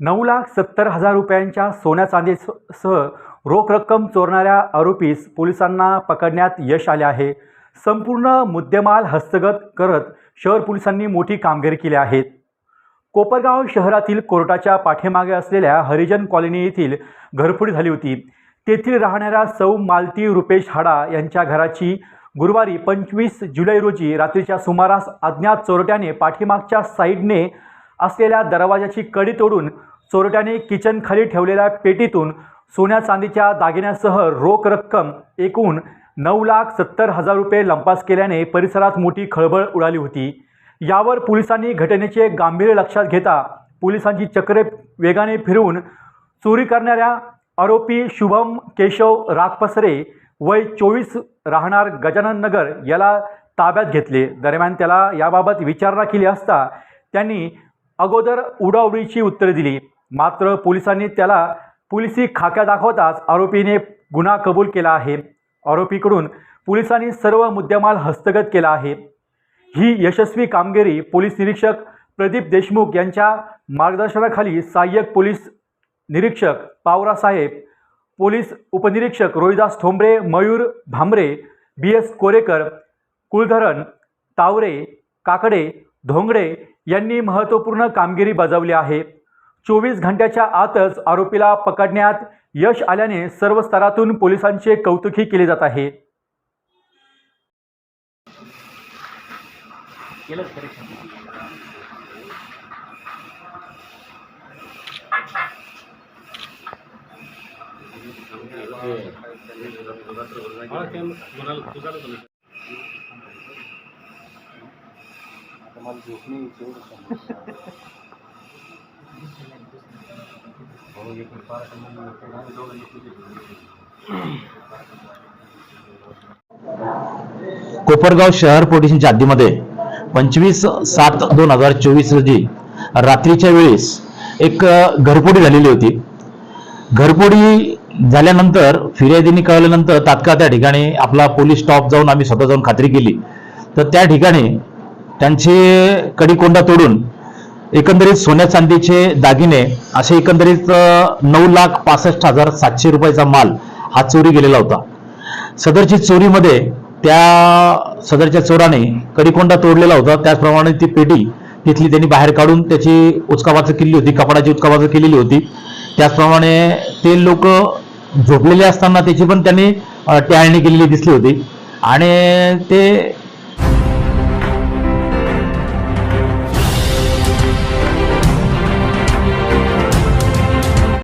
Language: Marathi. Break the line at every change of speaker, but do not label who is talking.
नऊ लाख सत्तर हजार रुपयांच्या सोन्या चांदीसह रोख रक्कम चोरणाऱ्या आरोपीस पोलिसांना पकडण्यात यश आले आहे. संपूर्ण मुद्देमाल हस्तगत करत शहर पोलिसांनी मोठी कामगिरी केली आहे. कोपरगाव शहरातील कोर्टाच्या पाठीमागे असलेल्या हरिजन कॉलनी येथील घरफोडी झाली होती. तेथील राहणाऱ्या सौ मालती रुपेश हाडा यांच्या घराची गुरुवारी पंचवीस जुलै रोजी रात्रीच्या सुमारास अज्ञात चोरट्याने पाठीमागच्या साईडने असलेल्या दरवाजाची कडी तोडून चोरट्याने किचनखाली ठेवलेल्या पेटीतून सोन्या चांदीच्या दागिन्यासह रोख रक्कम एकूण नऊ लाख सत्तर हजार रुपये लंपास केल्याने परिसरात मोठी खळबळ उडाली होती. यावर पोलिसांनी घटनेचे गांभीर्य लक्षात घेता पोलिसांची चक्रे वेगाने फिरवून चोरी करणाऱ्या आरोपी शुभम केशव राखपसरे वय चोवीस राहणार गजानन नगर याला ताब्यात घेतले. दरम्यान त्याला याबाबत विचारणा केली असता त्यांनी अगोदर उडाउडीची उत्तरे दिली. मात्र पोलिसांनी त्याला पोलिसी खाक्या दाखवताच आरोपीने गुन्हा कबूल केला आहे. आरोपीकडून पोलिसांनी सर्व मुद्देमाल हस्तगत केला आहे. ही यशस्वी कामगिरी पोलीस निरीक्षक प्रदीप देशमुख यांच्या मार्गदर्शनाखाली सहाय्यक पोलीस निरीक्षक पावरासाहेब पोलीस उपनिरीक्षक रोहिदास ठोंबरे मयूर भांबरे बी एस कोरेकर कुलधरण तावरे काकडे धोंगडे यांनी महत्त्वपूर्ण कामगिरी बजावली आहे. चोवीस घंट्याच्या आतच आरोपीला पकडण्यात यश आल्याने सर्व स्तरातून पोलिसांचे कौतुकी केले जात आहे.
हो, कोपरगाव शहर पोलिसांच्या हद्दीमध्ये पंचवीस सात दोन हजार चोवीस रोजी रात्रीच्या वेळेस एक घरपोडी झालेली होती. घरपोडी झाल्यानंतर फिर्यादीने कळल्यानंतर तात्काळ त्या ठिकाणी आपला पोलीस स्टॉप जाऊन आम्ही स्वतः जाऊन खात्री केली. तर त्या ठिकाणी त्यांचे कडीकोंडा तोडून एकंदरीत सोन्या चांदीचे दागिने असे एकंदरीत नऊ लाख पासष्ट हजार सातशे रुपयाचा माल हा चोरी गेलेला होता. सदरची चोरीमध्ये त्या सदरच्या चोराने कडीकोंडा तोडलेला होता. त्याचप्रमाणे ती पेटी तिथली त्यांनी बाहेर काढून त्याची उचकाबाच केली होती कपडाची उचकाबाच केलेली होती. त्याचप्रमाणे ते लोक झोपलेले असताना त्याची पण त्यांनी अ, टॅळणी केलेली दिसली होती. आणि ते